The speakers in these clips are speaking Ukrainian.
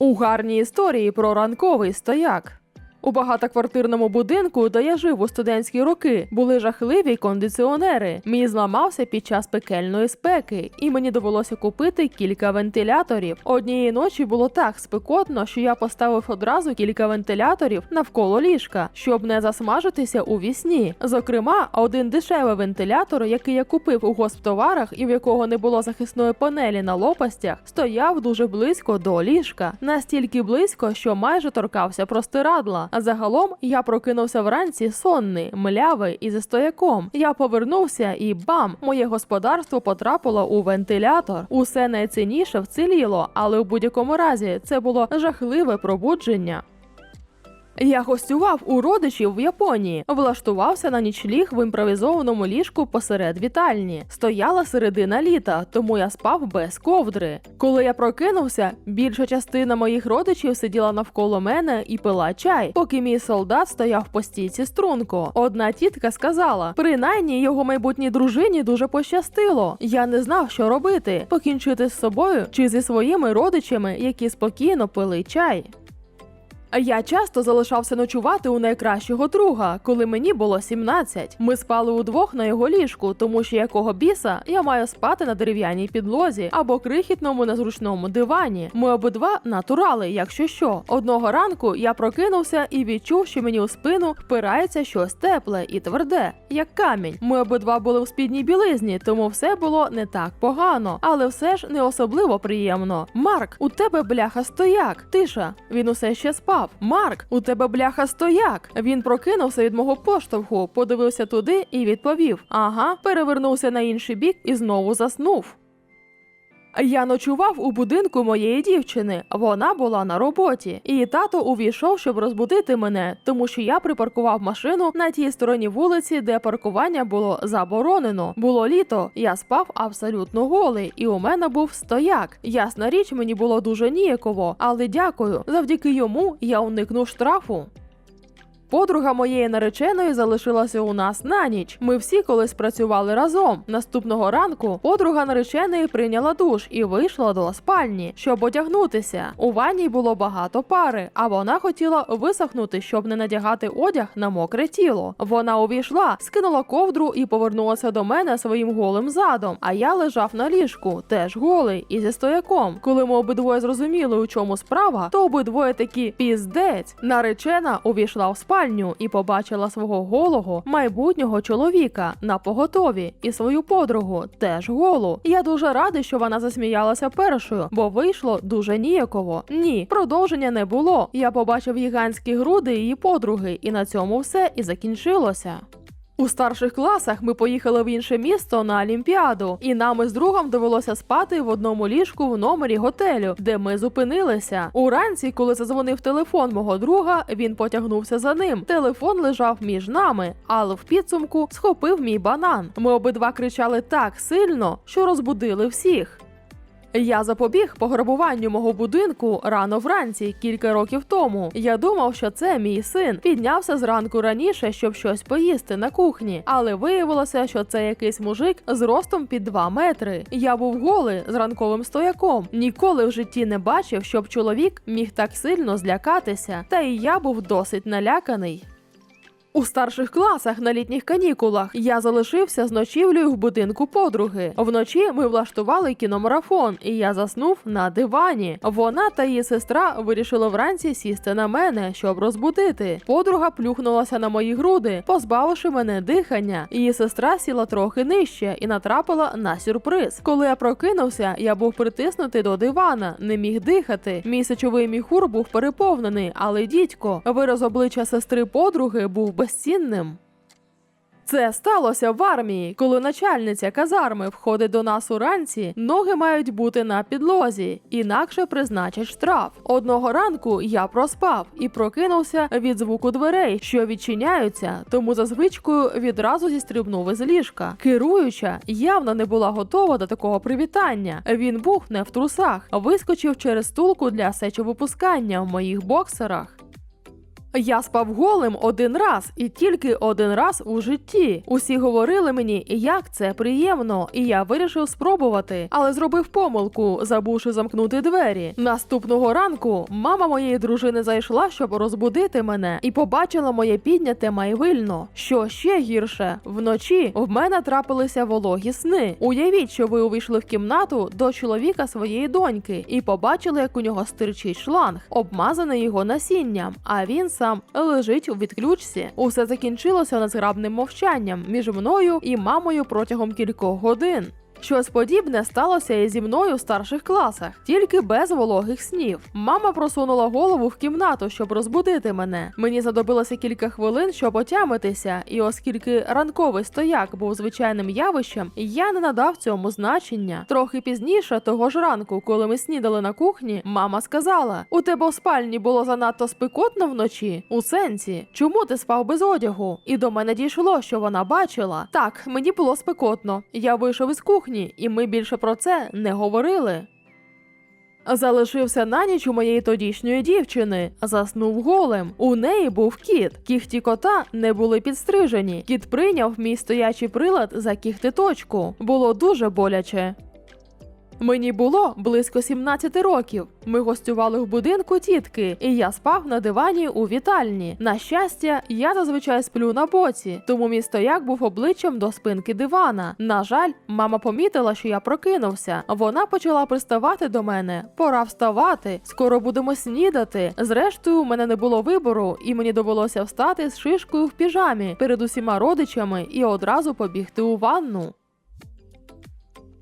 У гарній історії про ранковий стояк. У багатоквартирному будинку, де я жив у студентські роки, були жахливі кондиціонери. Мій зламався під час пекельної спеки, і мені довелося купити кілька вентиляторів. Однієї ночі було так спекотно, що я поставив одразу кілька вентиляторів навколо ліжка, щоб не засмажитися у вісні. Зокрема, один дешевий вентилятор, який я купив у госптоварах і в якого не було захисної панелі на лопастях, стояв дуже близько до ліжка, настільки близько, що майже торкався простирадла. Загалом я прокинувся вранці сонний, млявий і зі стояком. Я повернувся і бам! Моє господарство потрапило у вентилятор. Усе найцінніше вціліло, але в будь-якому разі це було жахливе пробудження. Я гостював у родичів в Японії, влаштувався на нічліг в імпровізованому ліжку посеред вітальні. Стояла середина літа, тому я спав без ковдри. Коли я прокинувся, більша частина моїх родичів сиділа навколо мене і пила чай, поки мій солдат стояв по стійці струнко. Одна тітка сказала: принаймні його майбутній дружині дуже пощастило. Я не знав, що робити: покінчити з собою чи зі своїми родичами, які спокійно пили чай. Я часто залишався ночувати у найкращого друга, коли мені було 17. Ми спали удвох на його ліжку, тому що якого біса я маю спати на дерев'яній підлозі або крихітному незручному дивані. Ми обидва натурали, якщо що. Одного ранку я прокинувся і відчув, що мені у спину впирається щось тепле і тверде, як камінь. Ми обидва були в спідній білизні, тому все було не так погано, але все ж не особливо приємно. Марк, у тебе бляха стояк. Тиша. Він усе ще спав. Марк, у тебе бляха стояк. Він прокинувся від мого поштовху, подивився туди і відповів: Ага, перевернувся на інший бік і знову заснув. Я ночував у будинку моєї дівчини. Вона була на роботі, і тато увійшов, щоб розбудити мене, тому що я припаркував машину на тій стороні вулиці, де паркування було заборонено. Було літо, я спав абсолютно голий, і у мене був стояк. Ясна річ, мені було дуже ніяково, але дякую. Завдяки йому я уникнув штрафу. Подруга моєї нареченої залишилася у нас на ніч. Ми всі колись працювали разом. Наступного ранку подруга нареченої прийняла душ і вийшла до спальні, щоб одягнутися. У ванні було багато пари, а вона хотіла висохнути, щоб не надягати одяг на мокре тіло. Вона увійшла, скинула ковдру і повернулася до мене своїм голим задом. А я лежав на ліжку, теж голий і зі стояком. Коли ми обидвоє зрозуміли, у чому справа, то обидвоє такі піздець. Наречена увійшла в спальню і побачила свого голого майбутнього чоловіка на поготові і свою подругу теж голу. Я дуже радий, що вона засміялася першою, бо вийшло дуже ніяково. Ні, продовження не було. Я побачив гігантські груди її подруги, і на цьому все і закінчилося. У старших класах ми поїхали в інше місто на Олімпіаду, і нам із другом довелося спати в одному ліжку в номері готелю, де ми зупинилися. Уранці, коли задзвонив телефон мого друга, він потягнувся за ним. Телефон лежав між нами, але в підсумку схопив мій банан. Ми обидва кричали так сильно, що розбудили всіх. Я запобіг пограбуванню мого будинку рано вранці, кілька років тому. Я думав, що це мій син. Піднявся зранку раніше, щоб щось поїсти на кухні, але виявилося, що це якийсь мужик з ростом під 2 метри. Я був голий з ранковим стояком. Ніколи в житті не бачив, щоб чоловік міг так сильно злякатися. Та і я був досить наляканий. У старших класах на літніх канікулах я залишився з ночівлею в будинку подруги. Вночі ми влаштували кіномарафон, і я заснув на дивані. Вона та її сестра вирішили вранці сісти на мене, щоб розбудити. Подруга плюхнулася на мої груди, позбавивши мене дихання. Її сестра сіла трохи нижче і натрапила на сюрприз. Коли я прокинувся, я був притиснутий до дивана, не міг дихати. Мій сечовий міхур був переповнений, але дідько, вираз обличчя сестри подруги був безцінним. Це сталося в армії, коли начальниця казарми входить до нас уранці, ноги мають бути на підлозі, інакше призначать штраф. Одного ранку я проспав і прокинувся від звуку дверей, що відчиняються, тому за звичкою відразу зістрибнув із ліжка. Керуюча явно не була готова до такого привітання. Він був не в трусах, вискочив через стулку для сечовипускання в моїх боксерах. Я спав голим один раз і тільки один раз у житті. Усі говорили мені, як це приємно, і я вирішив спробувати, але зробив помилку, забувши замкнути двері. Наступного ранку мама моєї дружини зайшла, щоб розбудити мене, і побачила моє підняте майвильно. Що ще гірше, вночі в мене трапилися вологі сни. Уявіть, що ви увійшли в кімнату до чоловіка своєї доньки і побачили, як у нього стирчить шланг, обмазаний його насінням, а він сам лежить у відключці. Усе закінчилося незграбним мовчанням між мною і мамою протягом кількох годин. Щось подібне сталося і зі мною в старших класах, тільки без вологих снів. Мама просунула голову в кімнату, щоб розбудити мене. Мені знадобилося кілька хвилин, щоб отямитися, і оскільки ранковий стояк був звичайним явищем, я не надав цьому значення. Трохи пізніше, того ж ранку, коли ми снідали на кухні, мама сказала: У тебе в спальні було занадто спекотно вночі. У сенсі, чому ти спав без одягу? І до мене дійшло, що вона бачила. Так, мені було спекотно. Я вийшов із кухні, і ми більше про це не говорили. Залишився на ніч у моєї тодішньої дівчини, заснув голим. У неї був кіт. Кіхті кота не були підстрижені. Кіт прийняв мій стоячий прилад за кіхтиточку. Було дуже боляче. Мені було близько 17 років. Ми гостювали в будинку тітки, і я спав на дивані у вітальні. На щастя, я зазвичай сплю на боці, тому мій стояк був обличчям до спинки дивана. На жаль, мама помітила, що я прокинувся. Вона почала приставати до мене. Пора вставати. Скоро будемо снідати. Зрештою, у мене не було вибору, і мені довелося встати з шишкою в піжамі перед усіма родичами і одразу побігти у ванну.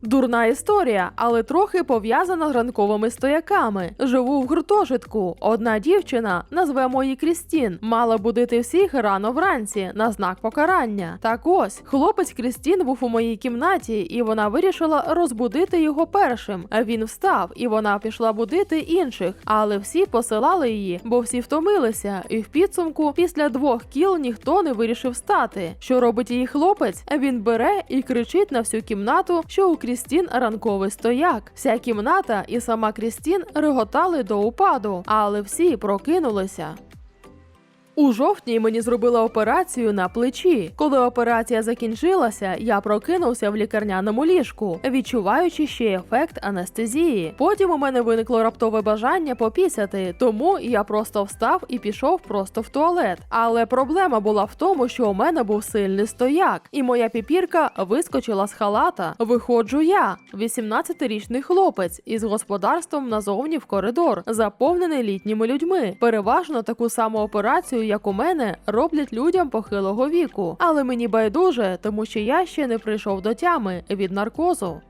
Дурна історія, але трохи пов'язана з ранковими стояками. Живу в гуртожитку. Одна дівчина, назвемо її Крістін, мала будити всіх рано вранці на знак покарання. Так ось хлопець Крістін був у моїй кімнаті, і вона вирішила розбудити його першим. Він встав, і вона пішла будити інших, але всі посилали її, бо всі втомилися, і в підсумку після двох кіл ніхто не вирішив встати. Що робить її хлопець? Він бере і кричить на всю кімнату, що у Крістін ранковий стояк. Вся кімната і сама Крістін реготали до упаду, але всі прокинулися. У жовтні мені зробили операцію на плечі. Коли операція закінчилася, я прокинувся в лікарняному ліжку, відчуваючи ще ефект анестезії. Потім у мене виникло раптове бажання попісяти, тому я просто встав і пішов просто в туалет. Але проблема була в тому, що у мене був сильний стояк, і моя піпірка вискочила з халата. Виходжу я, 18-річний хлопець, із господарством назовні в коридор, заповнений літніми людьми. Переважно таку саму операцію як у мене, роблять людям похилого віку. Але мені байдуже, тому що я ще не прийшов до тями від наркозу.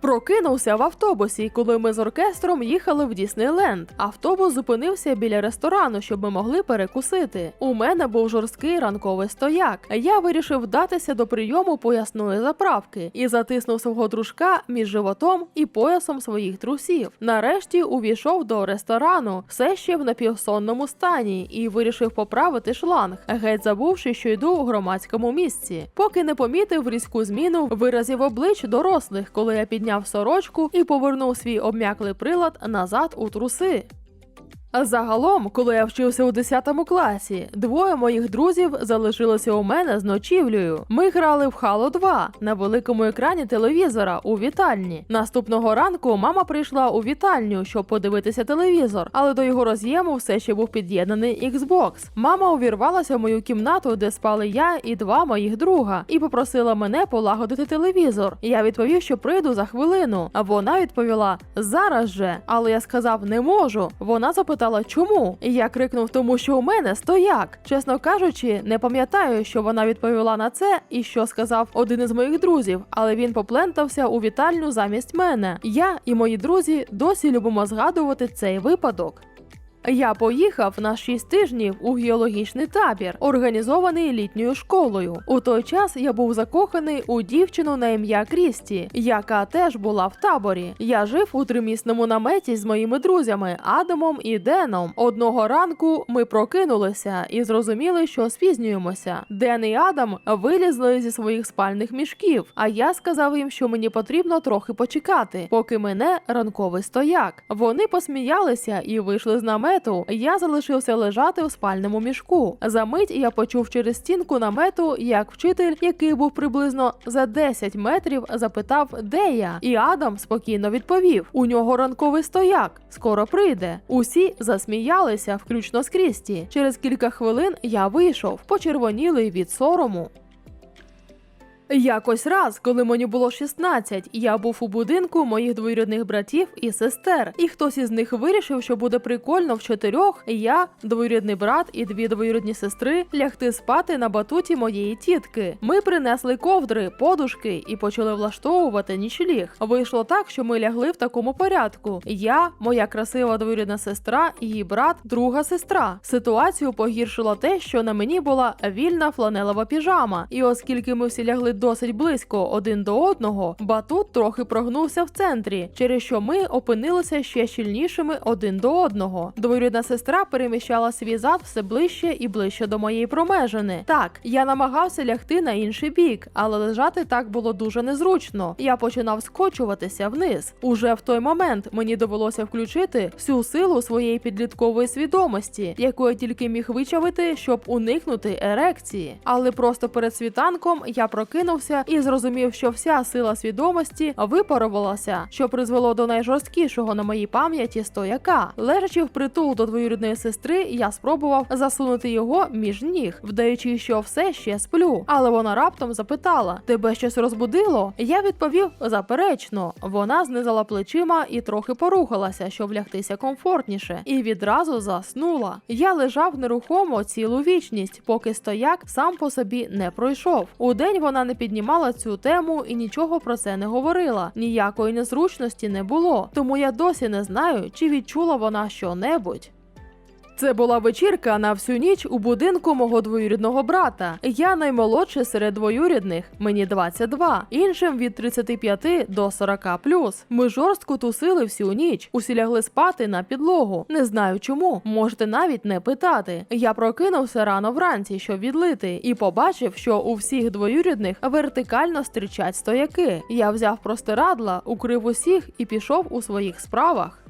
Прокинувся в автобусі, коли ми з оркестром їхали в Діснейленд. Автобус зупинився біля ресторану, щоб ми могли перекусити. У мене був жорсткий ранковий стояк. Я вирішив вдатися до прийому поясної заправки і затиснув свого дружка між животом і поясом своїх трусів. Нарешті увійшов до ресторану, все ще в напівсонному стані, і вирішив поправити шланг, геть забувши, що йду у громадському місці. Поки не помітив різку зміну виразів облич дорослих, коли я підняв сорочку і повернув свій обмяклий прилад назад у труси. Загалом, коли я вчився у 10 класі, двоє моїх друзів залишилися у мене з ночівлею. Ми грали в Halo 2 на великому екрані телевізора у вітальні. Наступного ранку мама прийшла у вітальню, щоб подивитися телевізор, але до його роз'єму все ще був під'єднаний Xbox. Мама увірвалася в мою кімнату, де спали я і два моїх друга, і попросила мене полагодити телевізор. Я відповів, що прийду за хвилину. А вона відповіла зараз же. Але я сказав не можу. Вона запитала, чому. І Я крикнув, тому що у мене стояк. Чесно кажучи, не пам'ятаю, що вона відповіла на це і що сказав один із моїх друзів, але він поплентався у вітальню замість мене. Я і мої друзі досі любимо згадувати цей випадок. Я поїхав на 6 тижнів у геологічний табір, організований літньою школою. У той час я був закоханий у дівчину на ім'я Крісті, яка теж була в таборі. Я жив у тримісному наметі з моїми друзями Адамом і Деном. Одного ранку ми прокинулися і зрозуміли, що спізнюємося. Ден і Адам вилізли зі своїх спальних мішків. А я сказав їм, що мені потрібно трохи почекати, поки мене ранковий стояк. Вони посміялися і вийшли з намету намету, я залишився лежати у спальному мішку. За мить я почув через стінку намету, як вчитель, який був приблизно за 10 метрів, запитав, де я. І Адам спокійно відповів: у нього ранковий стояк, скоро прийде. Усі засміялися, включно з Крісті. Через кілька хвилин я вийшов, почервонілий від сорому. Якось раз, коли мені було 16, я був у будинку моїх двоюрідних братів і сестер, і хтось із них вирішив, що буде прикольно в чотирьох я, двоюрідний брат і дві двоюрідні сестри лягти спати на батуті моєї тітки. Ми принесли ковдри, подушки і почали влаштовувати нічліг. Вийшло так, що ми лягли в такому порядку: я, моя красива двоюрідна сестра, її брат, друга сестра. Ситуацію погіршило те, що на мені була вільна фланелова піжама, і оскільки ми всі лягли досить близько один до одного, батут трохи прогнувся в центрі, через що ми опинилися ще щільнішими один до одного. Двоюрідна сестра переміщала свій зад все ближче і ближче до моєї промежини. Так, я намагався лягти на інший бік, але лежати так було дуже незручно. Я починав скочуватися вниз. Уже в той момент мені довелося включити всю силу своєї підліткової свідомості, яку я тільки міг вичавити, щоб уникнути ерекції. Але просто перед світанком я прокинувся і зрозумів, що вся сила свідомості випарувалася, що призвело до найжорсткішого на моїй пам'яті стояка. Лежачи впритул до двоюрідної сестри, я спробував засунути його між ніг, вдаючи, що все ще сплю. Але вона раптом запитала: Тебе щось розбудило? Я відповів заперечно. Вона знизала плечима і трохи порухалася, щоб лягтися комфортніше, і відразу заснула. Я лежав нерухомо цілу вічність, поки стояк сам по собі не пройшов. Удень вона не піднімала цю тему і нічого про це не говорила. Ніякої незручності не було, тому я досі не знаю, чи відчула вона що-небудь. Це була вечірка на всю ніч у будинку мого двоюрідного брата. Я наймолодший серед двоюрідних, мені 22, іншим від 35 до 40 Ми жорстко тусили всю ніч. Усі лягли спати на підлогу. Не знаю чому. Можете навіть не питати. Я прокинувся рано вранці, щоб відлити, і побачив, що у всіх двоюрідних вертикально стрічать стояки. Я взяв простирадла, укрив усіх і пішов у своїх справах.